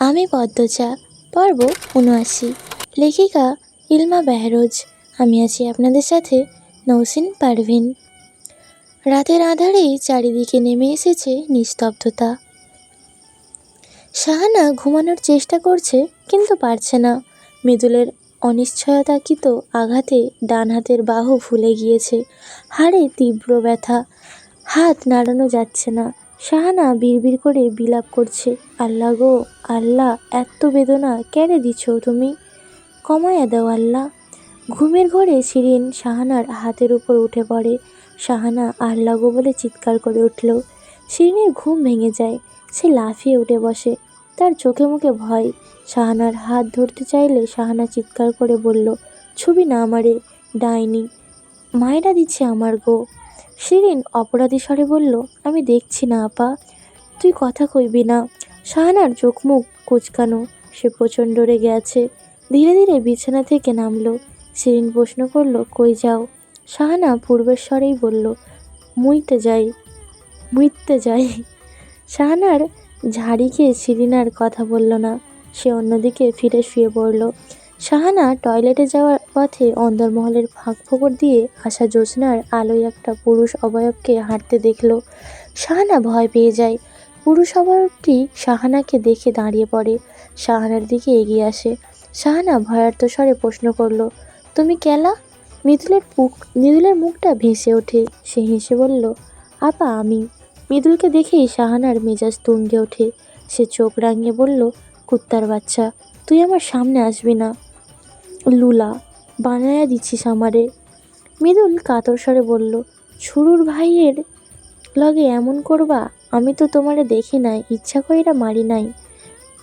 আমি পদ্মচা পর্ব উনআশি লেখিকা ইলমা বেহরোজ। আমি আছি আপনাদের সাথে নৌসিন পারভিন। রাতের আধারেই চারিদিকে নেমে এসেছে নিস্তব্ধতা। শাহানা ঘুমানোর চেষ্টা করছে, কিন্তু পারছে না। মৃদুলের অনিশ্চয়তাকৃত আঘাতে ডান হাতের বাহু ফুলে গিয়েছে। হাড়ে তীব্র ব্যথা। হাত নাড়ানো যাচ্ছে না। শাহানা বিড়বিড় করে বিলাপ করছে। আল্লাহ গো, আল্লাহ, এত বেদনা কেন দিচ্ছ তুমি? কমায়া দাও আল্লাহ। ঘুমের ঘরে শিরিন শাহানার হাতের উপর উঠে পড়ে। শাহানা আল্লাহ গো বলে চিৎকার করে উঠল। শিরিনের ঘুম ভেঙে যায়। সে লাফিয়ে উঠে বসে। তার চোখে মুখে ভয়। শাহানার হাত ধরতে চাইলে শাহানা চিৎকার করে বলল, ছবি না আমারে, ডাইনি। মায়েরা দিচ্ছে আমার গো। শিরিন অপরাধী স্বরে বলল, আমি দেখছি না, আপা। তুই কথা কইবি না। শাহানার চোখ মুখ কুচকানো, সে প্রচণ্ড রেগে আছে। ধীরে ধীরে বিছানা থেকে নামলো। শিরিন প্রশ্ন করল, কই যাও? শাহানা পূর্বের স্বরেই বলল, মুইতে যাই মুইতে যাই। শাহানার ঝাড়ি খেয়ে শিরিন আর কথা বলল না। সে অন্যদিকে ফিরে শুয়ে পড়ল। শাহানা টয়লেটে যাওয়ার পথে অন্দরমহলের ফাঁক ফোকর দিয়ে আসা জ্যোৎস্নার আলোয় একটা পুরুষ অবয়বকে হাঁটতে দেখল। শাহানা ভয় পেয়ে যায়। পুরুষ অবয়বটি শাহানাকে দেখে দাঁড়িয়ে পড়ে। শাহানার দিকে এগিয়ে আসে। শাহানা ভয়ার্ত স্বরে প্রশ্ন করল, তুমি কেলা? মৃদুলের মুখ মৃদুলের মুখটা ভেসে ওঠে। সে হেসে বলল, আপা, আমি। মৃদুলকে দেখেই শাহানার মেজাজ তুঙ্গে ওঠে। সে চোখ রাঙিয়ে বলল, কুত্তার বাচ্চা, তুই আমার সামনে আসবি না। লুলা, বানায়া দিচ্ছিস আমারে। মৃদুল কাতর স্বরে বলল ছুরুর ভাইয়ের লগে এমন করবা? আমি তো তোমারে দেখি নাই, ইচ্ছা কইরা মারি নাই।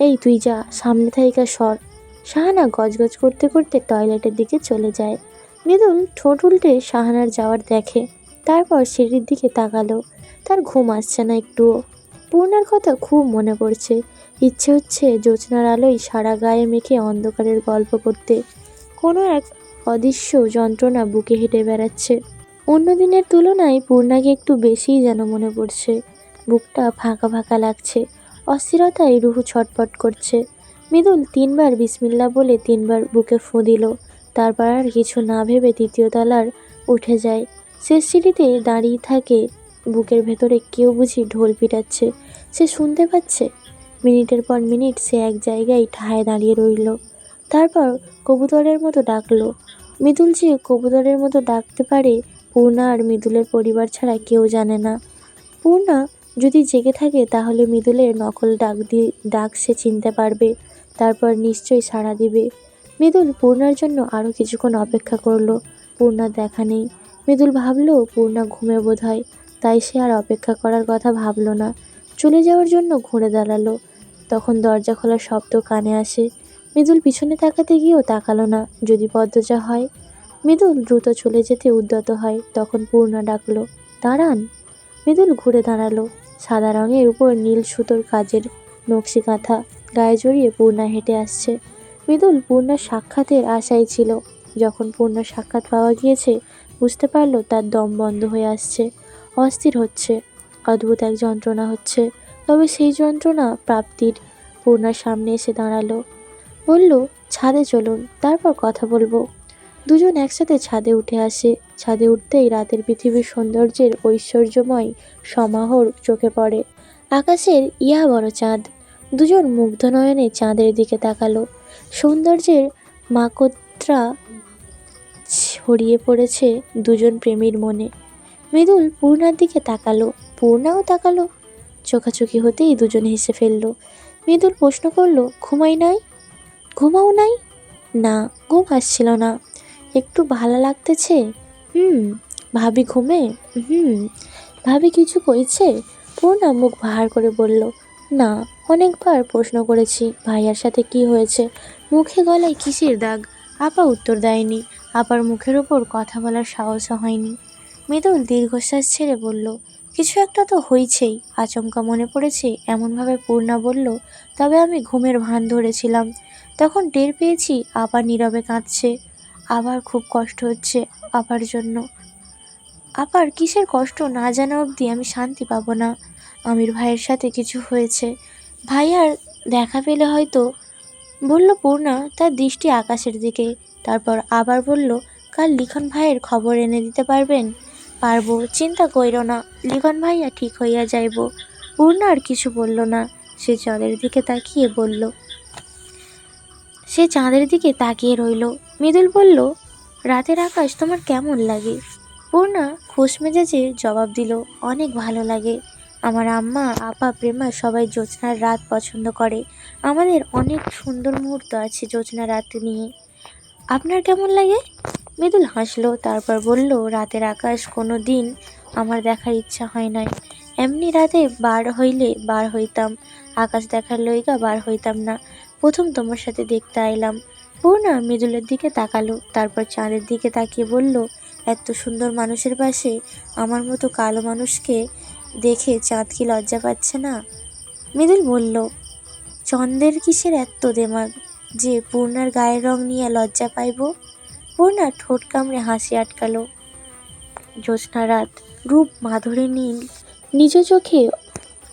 এই তুই যা, সামনে থাইকা সর। শাহানা গজগজ করতে করতে টয়লেটের দিকে চলে যায়। মৃদুল ঠোঁট উল্টে শাহানার যাওয়ার দেখে। তারপর সিঁড়ির দিকে তাকালো। তার ঘুম আসছে না একটুও। পূর্ণার কথা খুব মনে পড়ছে। ইচ্ছে হচ্ছে জ্যোৎস্নার আলোয় সারা গায়ে মেখে অন্ধকারের গল্প করতে। কোনো এক অদৃশ্য যন্ত্রণা বুকে হেঁটে বেড়াচ্ছে। অন্য দিনের তুলনায় পূর্ণাকে একটু বেশিই যেন মনে পড়ছে। বুকটা ফাঁকা ফাঁকা লাগছে, অস্থিরতায় রুহু ছটপট করছে। মৃদুল তিনবার বিসমিল্লা বলে তিনবার বুকে ফোঁ দিল, তারপর আর কিছু না ভেবে তৃতীয় তলার উঠে যায়। শেষ সিঁড়িতে দাঁড়িয়ে থাকে, বুকের ভেতরে কেউ বুঝি ঢোল পিটাচ্ছে, সে শুনতে পাচ্ছে। মিনিটের পর মিনিট সে এক জায়গায় ঠায় দাঁড়িয়ে রইল। তারপর কবুতরের মতো ডাকলো। মৃদুল যে কবুতরের মতো ডাকতে পারে, পূর্ণা আর মৃদুলের পরিবার ছাড়া কেউ জানে না। পূর্ণা যদি জেগে থাকে, তাহলে মৃদুলের নকল ডাক দিয়ে, ডাক সে চিনতে পারবে। তারপর নিশ্চয়ই সাড়া দিবে। মৃদুল পূর্ণার জন্য আরও কিছুক্ষণ অপেক্ষা করল। পূর্ণার দেখা নেই। মৃদুল ভাবলো, পূর্ণা ঘুমে বোধ হয় তাই সে আর অপেক্ষা করার কথা ভাবলো না। চলে যাওয়ার জন্য ঘুরে দাঁড়াল। তখন দরজা খোলার শব্দ কানে আসে। মৃদুল পিছনে তাকাতে গিয়েও তাকালো না। যদি পদ্মজা হয়? মৃদুল দ্রুত চলে যেতে উদ্যত হয়, তখন পূর্ণা ডাকলো, দাঁড়ান। মৃদুল ঘুরে দাঁড়াল, সাদা রঙের উপর নীল সুতোর কাজের নকশি কাঁথা গায়ে জড়িয়ে পূর্ণা হেঁটে আসছে। মৃদুল পূর্ণার সাক্ষাতের আশায় ছিল। যখন পূর্ণার সাক্ষাৎ পাওয়া গিয়েছে, বুঝতে পারল তার দম বন্ধ হয়ে আসছে, অস্থির হচ্ছে, অদ্ভুত এক যন্ত্রণা হচ্ছে। তবে সেই যন্ত্রণা প্রাপ্তির পূর্ণার সামনে এসে দাঁড়াল। বলল, ছাদে চলুন, তারপর কথা বলব। দুজন একসাথে ছাদে উঠে আসে। ছাদে উঠতেই রাতের পৃথিবীর সৌন্দর্যের ঐশ্বর্যময় সমাহর চোখে পড়ে। আকাশের ইয়া বড় চাঁদ। দুজন মুগ্ধ নয়নে চাঁদের দিকে তাকালো। সৌন্দর্যের মাকত্রা ছড়িয়ে পড়েছে দুজন প্রেমীর মনে। মৃদুল পূর্ণার দিকে তাকালো। পূর্ণাও তাকালো। চোখাচোখি হতেই দুজন হেসে ফেলল। মৃদুল প্রশ্ন করল, ঘুমাই নাই? ঘুমাও নাই? না, ঘুম আসছিল না। একটু ভালো লাগতেছে? হুম, ভাবি ঘুমে? হুম, ভাবি কিছু কইছে? পূর্ণা মুখ ভার করে বলল, না, অনেকবার প্রশ্ন করেছি, ভাইয়ার সাথে কি হয়েছে? মুখে গলায় কিসের দাগ? আপা উত্তর দেয়নি। আপার মুখের ওপর কথা বলার সাহসও হয়নি। মৃদুল দীর্ঘশ্বাস ছেড়ে বলল কিছু একটা তো হয়েছেই আচমকা মনে পড়েছে, এমনভাবে পূর্ণা বলল, তবে আমি ঘুমের ভান ধরেছিলাম। তখন টের পেয়েছি আপা নীরবে কাঁদছে। আবার খুব কষ্ট হচ্ছে আপার জন্য। আবার কিসের কষ্ট না জানা অবধি আমি শান্তি পাবো না। আমির ভাইয়ের সাথে কিছু হয়েছে। ভাইয়ার দেখা পেলে হয়তো। বলল পূর্ণা তার দৃষ্টি আকাশের দিকে। তারপর আবার বলল, কাল লিখন ভাইয়ের খবর এনে দিতে পারবেন? পারব, চিন্তা কইরো না লিখন ভাইয়া ঠিক হইয়া যাইব। পূর্ণা আর কিছু বলল না, সে চাঁদের দিকে তাকিয়ে বলল। সে চাঁদের দিকে তাকিয়ে রইল। মৃদুল বলল, রাতের আকাশ তোমার কেমন লাগে? পূর্ণা খোশ মেজাজে জবাব দিল, অনেক ভালো লাগে। আমার আম্মা, আপা, প্রেমা সবাই জ্যোৎস্নার রাত পছন্দ করে। আমাদের অনেক সুন্দর মুহূর্ত আছে জ্যোৎস্না রাত নিয়ে। আপনার কেমন লাগে? মৃদুল হাসলো, তারপর বলল, রাতের আকাশ কোনো দিন আমার দেখার ইচ্ছা হয় নাই। এমনি রাতে বার হইলে বার হইতাম, আকাশ দেখার লইগা বার হইতাম না। প্রথম তোমার সাথে দেখতে আইলাম। পূর্ণা মৃদুলের দিকে তাকালো, তারপর চাঁদের দিকে তাকিয়ে বলল, এত সুন্দর মানুষের পাশে আমার মতো কালো মানুষকে দেখে চাঁদ কি লজ্জা পাচ্ছে না? মৃদুল বলল চন্দ্রের কিসের এত দেমাগ যে পূর্ণার গায়ের রং নিয়ে লজ্জা পাইব? পূর্ণা ঠোঁট কামড়ে হাসি আটকালো। জ্যোৎস্না রাত, রূপ মাধুরী নীল। নিজ চোখে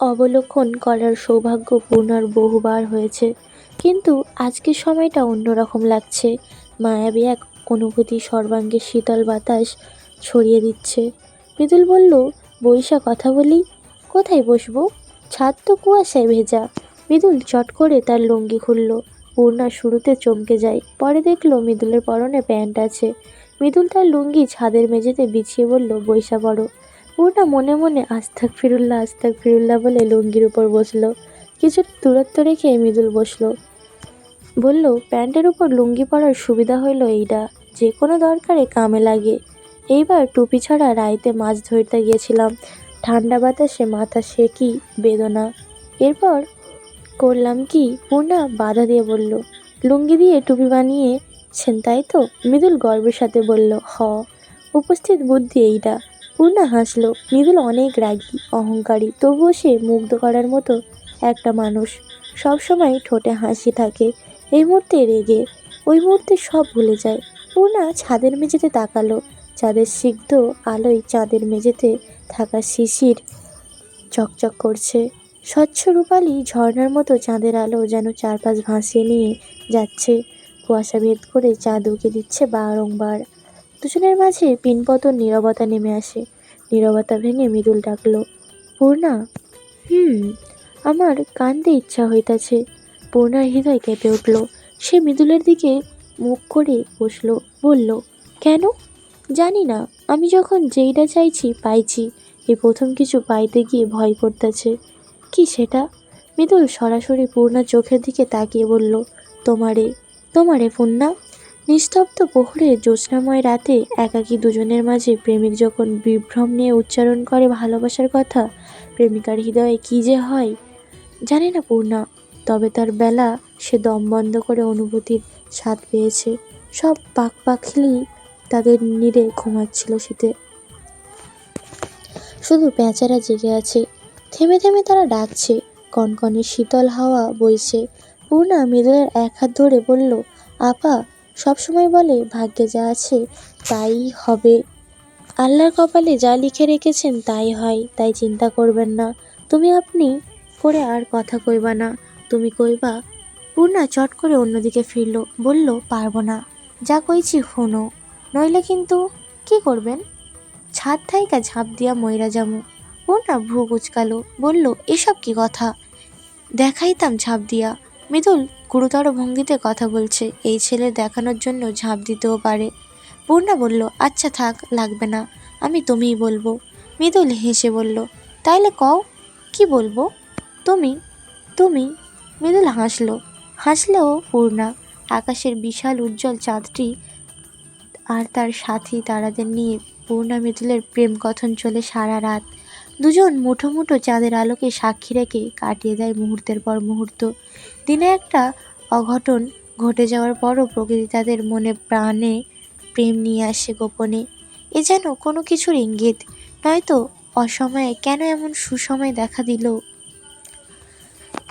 অবলোকন করার সৌভাগ্য পূর্ণার বহুবার হয়েছে। কিন্তু আজকের সময়টা অন্যরকম লাগছে। মায়াবী এক অনুভূতি সর্বাঙ্গে শীতল বাতাস ছড়িয়ে দিচ্ছে। মৃদুল বলল, বৈশা, কথা বলি? কোথায় বসবো? ছাদ তো কুয়াশায় ভেজা। মৃদুল চট করে তার লুঙ্গি খুলল। পূর্ণা শুরুতে চমকে যায়। পরে দেখল মৃদুলের পরনে প্যান্ট আছে। মৃদুল তার লুঙ্গি ছাদের মেঝেতে বিছিয়ে বলল, বৈশা বড় পূর্ণা মনে মনে আস্তাক ফিরুল্লাহ আস্তাক ফিরুল্লা বলে লুঙ্গির উপর বসল। কিছুটা দূরত্ব রেখে মৃদুল বসল। বলল, প্যান্টের উপর লুঙ্গি পরার সুবিধা হইল এইটা যে কোনো দরকারে কামে লাগে। এইবার টুপি ছাড়া রাইতে মাছ ধরতে গিয়েছিলাম। ঠান্ডা বাতাসে মাথা সেকি বেদনা। এরপর করলাম কি? পূর্ণা বাধা দিয়ে বলল, লুঙ্গি দিয়ে টুপি বানিয়েছেন তাই তো? মৃদুল গর্বের সাথে বলল, হ। উপস্থিত বুদ্ধি এইটা পূর্ণা হাসলো, মৃদুল অনেক রাগী, অহংকারী, তবুও সে মুগ্ধ করার মতো একটা মানুষ। সবসময় ঠোঁটে হাসি থাকে, এই মুহূর্তে রেগে, ওই মুহূর্তে সব ভুলে যায়। পূর্ণা ছাদের মেঝেতে তাকালো, চাঁদের সিগ্ধ আলোয় চাঁদের মেঝেতে থাকা শিশির চকচক করছে। স্বচ্ছ রূপালি ঝর্ণার মতো চাঁদের আলো যেন চারপাশ ভাসিয়ে নিয়ে যাচ্ছে। কুয়াশা ভেদ করে চাঁদ উকে দিচ্ছে বারংবার। দুজনের মাঝে পিনপতন নীরবতা নেমে আসে। নীরবতা ভেঙে মৃদুল ডাকলো, পূর্ণা? হুম, আমার কান্দে ইচ্ছা হইতাছে। পূর্ণার হৃদয় কেঁপে উঠল। সে মৃদুলের দিকে মুখ করে বসল, বলল, কেন? জানি না। আমি যখন যেইটা চাইছি পাইছি। এই প্রথম কিছু পাইতে গিয়ে ভয় করতেছে। কি সেটা? মৃদুল সরাসরি পূর্ণা চোখের দিকে তাকিয়ে বলল, তোমারে তোমারে পূর্ণা? নিস্তব্ধ প্রহরে জ্যোৎস্নাময় রাতে একাকী দুজনের মাঝে প্রেমিক যখন বিভ্রম নিয়ে উচ্চারণ করে ভালোবাসার কথা, প্রেমিকার হৃদয়ে কী যে হয়, জানে না পূর্ণা। তবে তার বেলা সে দম বন্ধ করে অনুভূতির স্বাদ পেয়েছে। সব পাক পাখলি তাদের নিরে ঘুমাচ্ছিল শীতে। শুধু পেঁচারা জেগে আছে। থেমে থেমে তারা ডাকছে। কনকনে শীতল হাওয়া বইছে। পূর্ণা মৃদুলের এক হাত ধরে বলল, আপা, সবসময় বলে ভাগ্যে যা আছে তাই হবে। আল্লাহর কপালে যা লিখে রেখেছেন তাই হয়, তাই চিন্তা করবেন না। তুমি আপনি করে আর কথা কইবা না, তুমি কইবা। পূর্ণা চট করে অন্যদিকে ফিরল, বলল, পারব না। যা কইছি হুনো নইলে কিন্তু কি করবেন? ছাদ থাইকা ঝাঁপ দিয়া ময়রা যামু। পূর্ণা ভ্রু কুচকালো, বলল, এসব কি কথা? দেখাইতাম ঝাঁপ দিয়া। মৃদুল গুরুতর ভঙ্গিতে কথা বলছে, এই ছেলে দেখানোর জন্য ঝাঁপ দিতেও পারে। পূর্ণা বলল আচ্ছা থাক, লাগবে না, আমি তুমিই বলব। মৃদুল হেসে বলল, তাইলে কও, কি বলব? তুমি তুমি? মৃদুল হাসলো, হাসলেও পূর্ণা, আকাশের বিশাল উজ্জ্বল চাঁদটি আর তার সাথী তারাদের নিয়ে পূর্ণা মৃদুলের প্রেম কথন চলে সারা রাত। দুজন মুঠো মুঠো চাঁদের আলোকে সাক্ষী রেখে কাটিয়ে দেয় মুহূর্তের পর মুহূর্ত। দিনে একটা অঘটন ঘটে যাওয়ার পরও প্রকৃতি তাদের মনে প্রাণে প্রেম নিয়ে আসে গোপনে। এ যেন কোনো কিছুর ইঙ্গিত, নয়তো অসময়ে কেন এমন সুসময় দেখা দিল?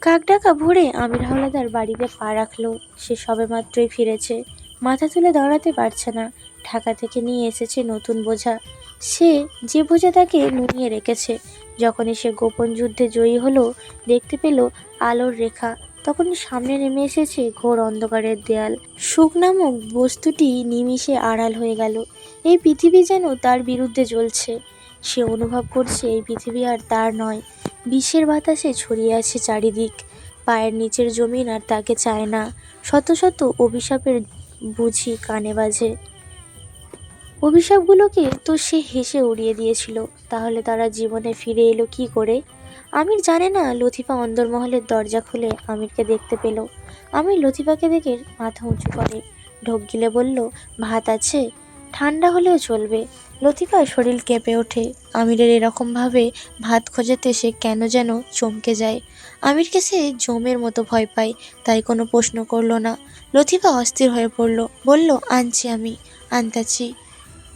কাকডাকা ভোরে আমির হাওলাদার বাড়িতে পা রাখল। সে সবেমাত্রই ফিরেছে। মাথা তুলে দাঁড়াতে পারছে না। ঢাকা থেকে নিয়ে এসেছে নতুন বোঝা। সে যে বোঝা তাকে নুনিয়ে রেখেছে। যখনই সে গোপন যুদ্ধে জয়ী হলো, দেখতে পেল আলোর রেখা। তখনই সামনে নেমে এসেছে ঘোর অন্ধকারের দেয়াল। সুখ নামক বস্তুটি নিমিষে আড়াল হয়ে গেল। এই পৃথিবী যেন তার বিরুদ্ধে জ্বলছে। সে অনুভব করছে এই পৃথিবী আর তার নয়। বিশ্বের বাতাসে ছড়িয়ে আছে চারিদিক। পায়ের নিচের জমিন আর তাকে চায় না। শত শত অভিশাপের বুঝি কানে বাজে। অভিশাপগুলোকে তো সে হেসে উড়িয়ে দিয়েছিল। তাহলে তারা জীবনে ফিরে এলো কি করে? আমির জানে না, লতিফা অন্দরমহলের দরজা খুলে আমিরকে দেখতে পেল। আমির লতিফাকে দেখে মাথা উঁচু করে ঢোক গিলে বলল, ভাত আছে? ঠান্ডা হলেও চলবে লতিফার শরীর কেঁপে ওঠে। আমিরের এরকমভাবে ভাত খোঁজাতে সে কেন যেন চমকে যায়। আমিরকে সে জমের মতো ভয় পায়, তাই কোনো প্রশ্ন করল না। লতিফা অস্থির হয়ে পড়ল। বলল, আনছি আমি, আনতাছি।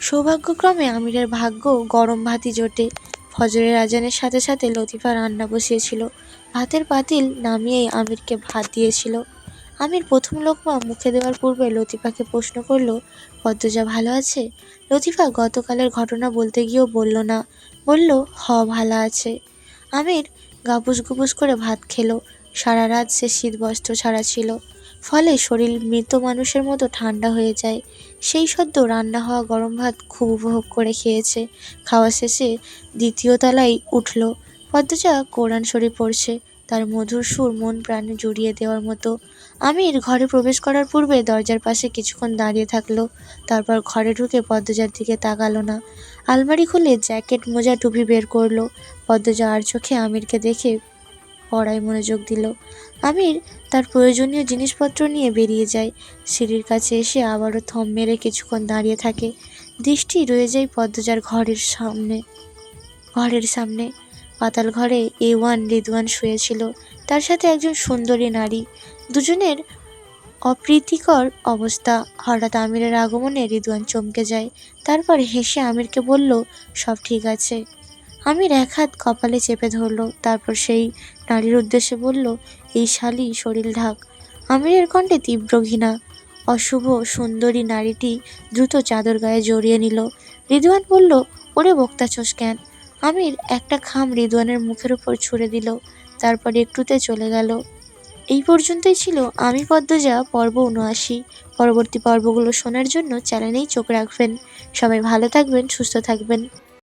সৌভাগ্যক্রমে আমিরের ভাগ্য গরম ভাতই জোটে। ফজরের আজানের সাথে সাথে লতিফা রান্না বসিয়েছিল। ভাতের পাতিল নামিয়েই আমিরকে ভাত দিয়েছিল। আমির প্রথম লোকমা মুখে দেওয়ার পূর্বে লতিফাকে প্রশ্ন করল, পদ্মজা ভালো আছে? লতিফা গতকালের ঘটনা বলতে গিয়েও বলল না। বলল, হ, ভালো আছে। আমির গাপুস গুপুস করে ভাত খেলো। সারা রাত সে শীত বস্ত্র ছাড়া ছিল। ফলে শরীর মৃত মানুষের মতো ঠান্ডা হয়ে যায়। সেই সদ্য রান্না হওয়া গরম ভাত খুব উপভোগ করে খেয়েছে। খাওয়া শেষে দ্বিতীয় তলায় উঠল। পদ্মজা কোরআন শরীফ পড়ছে। তার মধুর সুর মন প্রাণে জুড়িয়ে দেওয়ার মতো। আমির ঘরে প্রবেশ করার পূর্বে দরজার পাশে কিছুক্ষণ দাঁড়িয়ে থাকল। তারপর ঘরে ঢুকে পদ্মজার দিকে তাকালো না। আলমারি খুলে জ্যাকেট মোজা টুপি বের করল। পদ্মজা আর চোখে আমিরকে দেখে পড়ায় মনোযোগ দিল। আমির তার প্রয়োজনীয় জিনিসপত্র নিয়ে বেরিয়ে যায়। সিঁড়ির কাছে এসে আবারও থম মেরে কিছুক্ষণ দাঁড়িয়ে থাকে। দৃষ্টি রয়ে যায় পদ্মজার ঘরের সামনে। ঘরের সামনে। পাতাল ঘরে এ ওয়ান রিদওয়ান শুয়েছিল। তার সাথে একজন সুন্দরী নারী। দুজনের অপ্রীতিকর অবস্থা। হঠাৎ আমিরের আগমনে রিদওয়ান চমকে যায়। তারপর হেসে আমিরকে বলল, সব ঠিক আছে। আমির এক হাত কপালে চেপে ধরলো। তারপর সেই নারীর উদ্দেশ্যে বলল, এই শালি শরীর ঢাক। আমিরের কণ্ঠে তীব্র ঘৃণা। অশুভ সুন্দরী নারীটি দ্রুত চাদর গায়ে জড়িয়ে নিল। রিদওয়ান বলল, ওরে বক্তাছোস কেন? আমির একটা খাম রিদওয়ানের মুখের উপর ছুঁড়ে দিল, তারপর একটুতে চলে গেল। এই পর্যন্তই ছিল আমি পদ্মজা পর্ব উনআশি। পরবর্তী পর্বগুলো শোনার জন্য চ্যানেলেই চোখ রাখবেন। সবাই ভালো থাকবেন, সুস্থ থাকবেন।